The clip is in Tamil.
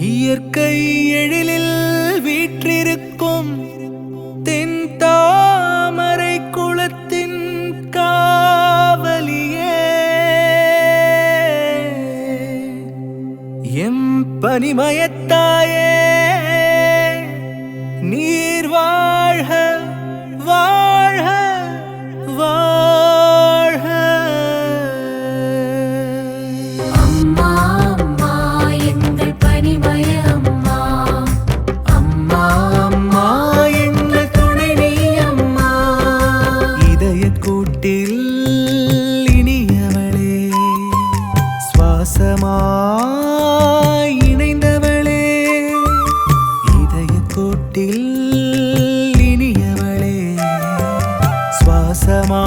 இயற்கை எழிலில் வீற்றிருக்கும் தென் தாமரை குளத்தின் காவலியே. எம் பனிமயத்தாயே சொந்தமாய் இணைந்தவளே இதய கூட்டில் இனியவளே சுவாசமா